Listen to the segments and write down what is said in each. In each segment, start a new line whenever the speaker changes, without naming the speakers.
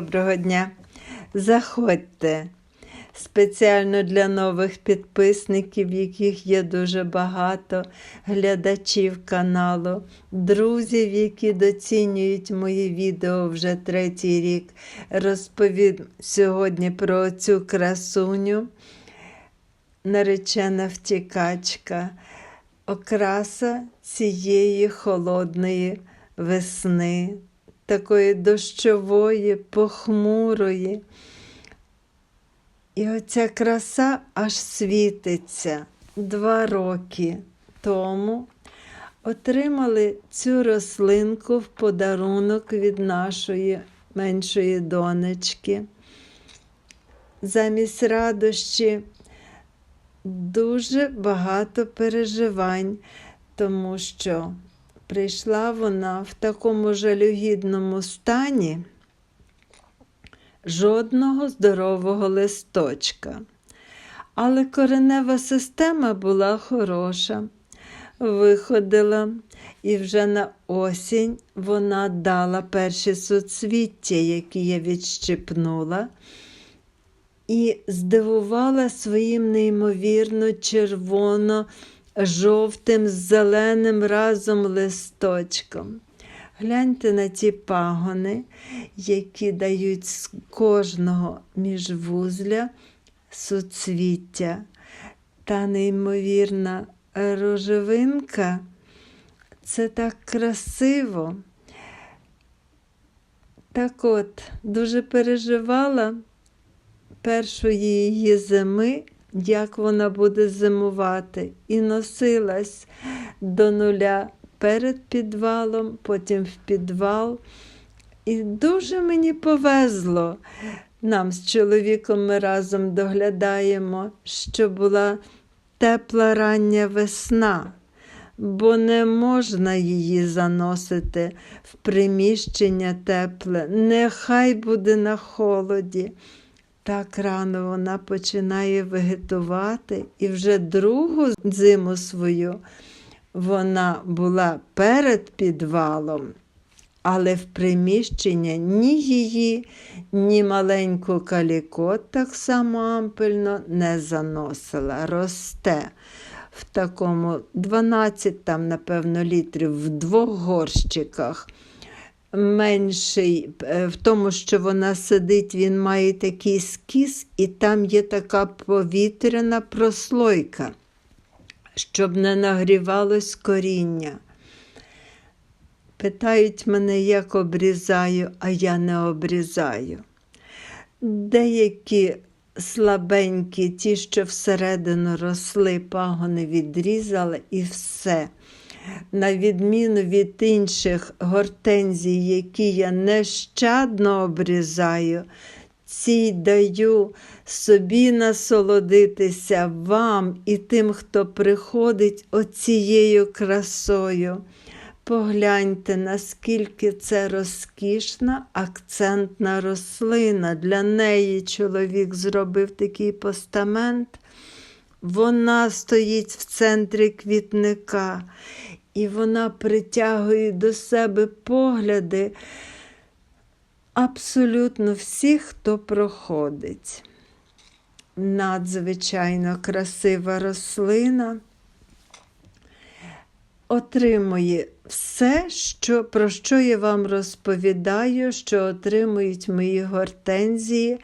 Доброго дня! Заходьте! Спеціально для нових підписників, яких є дуже багато, глядачів каналу, друзів, які доцінюють мої відео вже третій рік. Розповім сьогодні про цю красуню, наречена втікачка, окраса цієї холодної весни, такої дощової, похмурої. І оця краса аж світиться. Два роки тому отримали цю рослинку в подарунок від нашої меншої донечки. Замість радощі дуже багато переживань, тому що прийшла вона в такому жалюгідному стані жодного здорового листочка. Але коренева система була хороша, виходила, і вже на осінь вона дала перші суцвіття, які я відщипнула, і здивувала своїм неймовірно червоно-жовтим з зеленим разом листочком. Гляньте на ті пагони, які дають з кожного міжвузля суцвіття. Та неймовірна рожевинка. Це так красиво. Так от, дуже переживала першої її зими, як вона буде зимувати, і носилась до нуля перед підвалом, потім в підвал. І дуже мені повезло. Нам з чоловіком ми разом доглядаємо, що була тепла рання весна, бо не можна її заносити в приміщення тепле, нехай буде на холоді. Так рано вона починає вегетувати і вже другу зиму свою вона була перед підвалом, але в приміщення ні її, ні маленьку калікот так само ампельно не заносила, росте. В такому 12, там, напевно, літрів в двох горщиках. Менший, е, в тому, що вона сидить, він має такий скіс, і там є така повітряна прослойка щоб не нагрівалось коріння. Питають мене, як обрізаю, а я не обрізаю. Деякі слабенькі, ті, що всередину росли, пагони відрізали і все. На відміну від інших гортензій, які я нещадно обрізаю, цій даю собі насолодитися вам і тим, хто приходить оцією красою. Погляньте, наскільки це розкішна акцентна рослина. Для неї чоловік зробив такий постамент. Вона стоїть в центрі квітника, і вона притягує до себе погляди абсолютно всіх, хто проходить. Надзвичайно красива рослина отримує все, що, про що я вам розповідаю, що отримують мої гортензії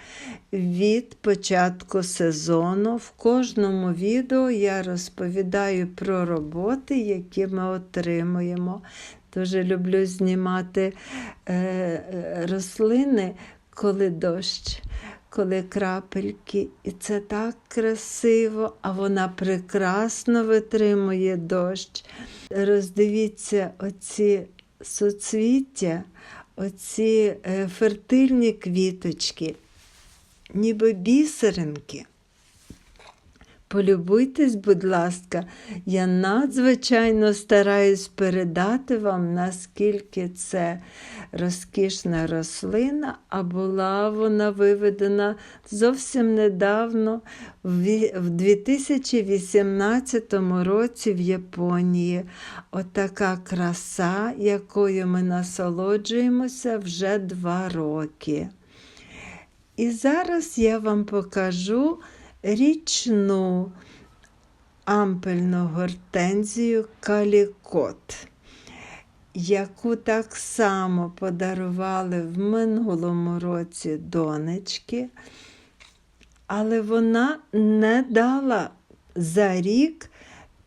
від початку сезону. В кожному відео я розповідаю про роботи, які ми отримуємо. Дуже люблю знімати е, е, рослини, коли дощ, коли крапельки. І це так красиво, а вона прекрасно витримує дощ. Роздивіться оці соцвіття, оці е, фертильні квіточки, ніби бісеринки. Полюбуйтесь, будь ласка, я надзвичайно стараюсь передати вам, наскільки це розкішна рослина, а була вона виведена зовсім недавно, в 2018 році в Японії. Отака краса, якою ми насолоджуємося вже два роки. І зараз я вам покажу річну ампельну гортензію калікот, яку так само подарували в минулому році донечки, але вона не дала за рік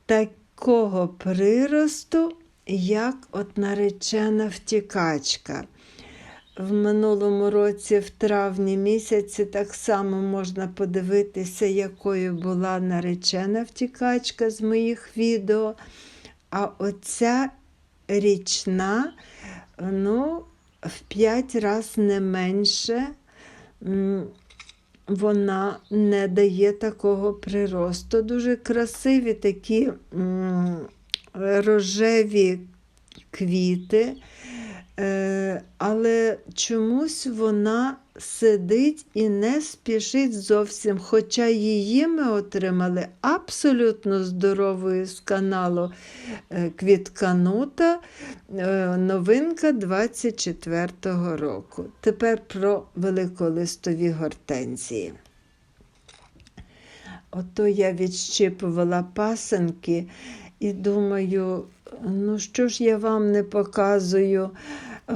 такого приросту, як от наречена втікачка. В минулому році, в травні місяці, так само можна подивитися, якою була наречена втікачка з моїх відео. А оця річна, ну, в 5 разів не менше, вона не дає такого приросту. Дуже красиві такі рожеві квіти. Е, але чомусь вона сидить і не спішить зовсім. Хоча її ми отримали абсолютно здоровою з каналу е, Квітканута, е, новинка 24-го року. Тепер про великолистові гортензії. Ото я відщипувала пасенки і думаю, ну що ж я вам не показую.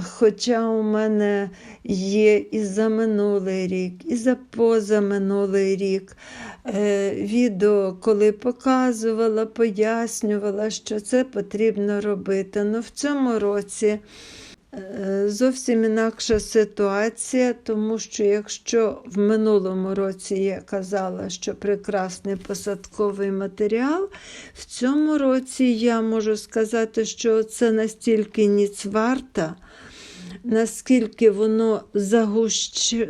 Хоча у мене є і за минулий рік, і за позаминулий рік е, відео, коли показувала, пояснювала, що це потрібно робити. Ну в цьому році зовсім інакша ситуація, тому що якщо в минулому році я казала, що прекрасний посадковий матеріал, в цьому році я можу сказати, що це настільки ніцварта, наскільки воно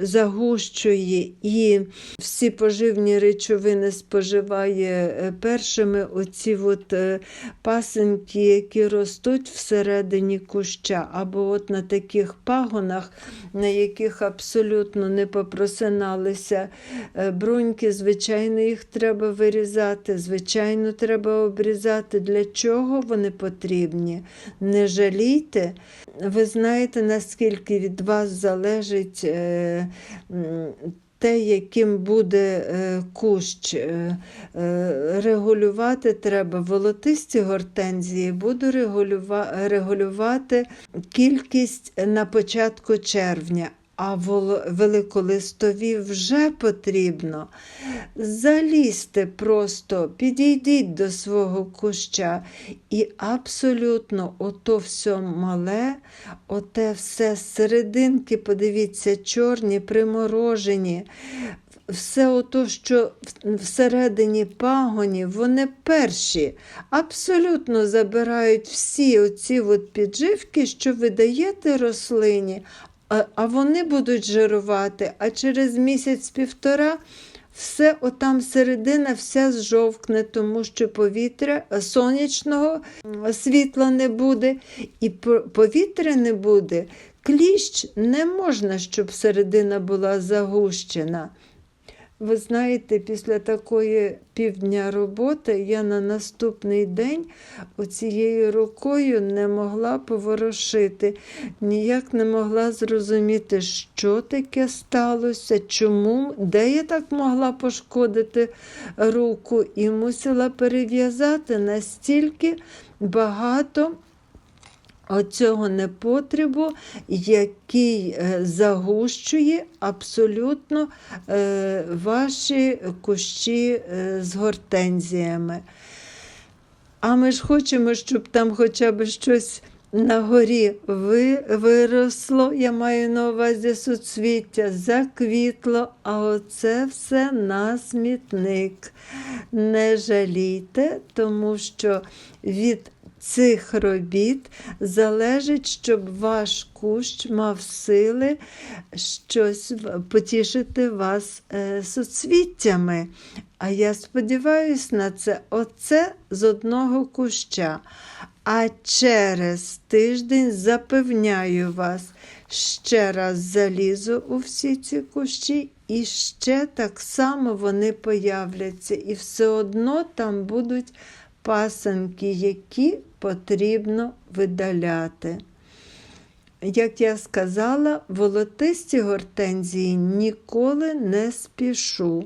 загущує і всі поживні речовини споживає е, першими оці от е, пасенки, які ростуть всередині куща, або от на таких пагонах, на яких абсолютно не попросиналися е, бруньки, звичайно, їх треба вирізати, звичайно, треба обрізати. Для чого вони потрібні? Не жалійте. Ви знаєте, наскільки від вас залежить е, те, яким буде е, кущ. Е, регулювати треба волотисті гортензії, буду регулювати кількість на початку червня. А великолистові вже потрібно залізти просто, підійдіть до свого куща. І абсолютно ото все мале, оте все з серединки, подивіться, чорні, приморожені. Все ото, що всередині пагонів, вони перші абсолютно забирають всі оці от підживки, що ви даєте рослині, а вони будуть жирувати, а через місяць-півтора все отам середина вся зжовкне, тому що повітря сонячного світла не буде, і повітря не буде. Кліщ не можна, щоб середина була загущена. Ви знаєте, після такої півдня роботи я на наступний день оцією рукою не могла поворошити, ніяк не могла зрозуміти, що таке сталося, чому, де я так могла пошкодити руку, і мусила перев'язати настільки багато оцього непотребу, який е, загущує абсолютно е, ваші кущі е, з гортензіями. А ми ж хочемо, щоб там хоча б щось на горі виросло, я маю на увазі суцвіття, заквітло, а оце все на смітник. Не жалійте, тому що від цих робіт залежить, щоб ваш кущ мав сили щось потішити вас е, соцвіттями. А я сподіваюся на це оце з одного куща. А через тиждень запевняю вас, ще раз залізу у всі ці кущі, і ще так само вони появляться. І все одно там будуть пасанки, які потрібно видаляти. як я сказала, волотисті гортензії ніколи не спішу.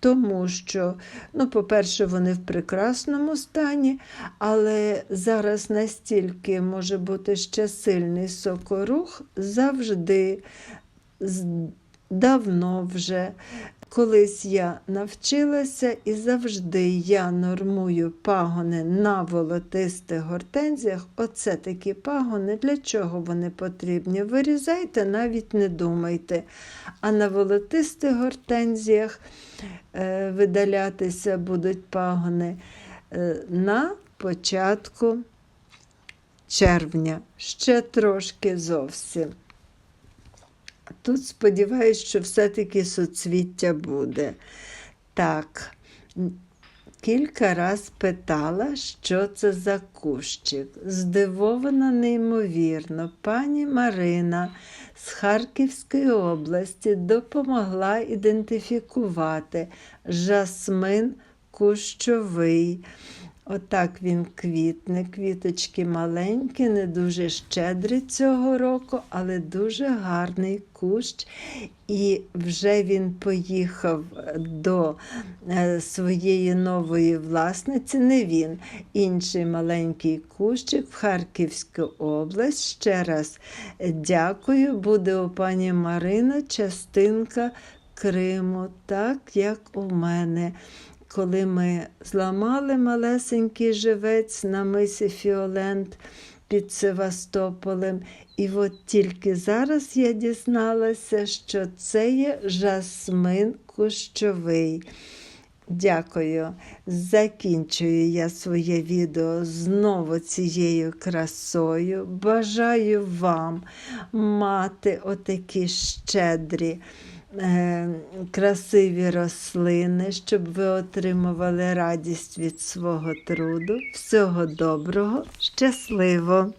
Тому що, ну, по-перше, вони в прекрасному стані, але зараз настільки може бути ще сильний сокорух завжди, давно вже. Колись я навчилася і завжди я нормую пагони на волотистих гортензіях. Оце такі пагони. Для чого вони потрібні? Вирізайте, навіть не думайте. А на волотистих гортензіях е, видалятися будуть пагони е, на початку червня, ще трошки зовсім. Тут сподіваюся, що все-таки суцвіття буде. Так, кілька раз питала, що це за кущик. Здивована неймовірно, пані Марина з Харківської області допомогла ідентифікувати жасмин кущовий. Отак він квітне, квіточки маленькі, не дуже щедрі цього року, але дуже гарний кущ. І вже він поїхав до е, своєї нової власниці, не він, інший маленький кущик в Харківську область. Ще раз дякую. Буде у пані Марина частинка Криму, так як у мене коли ми зламали малесенький живець на мисі Фіолент під Севастополем. І от тільки зараз я дізналася, що це є жасмин кущовий. Дякую. Закінчую я своє відео знову цією красою. Бажаю вам мати отакі щедрі. Е, Красиві рослини, щоб ви отримували радість від свого труду. Всього доброго, щасливо!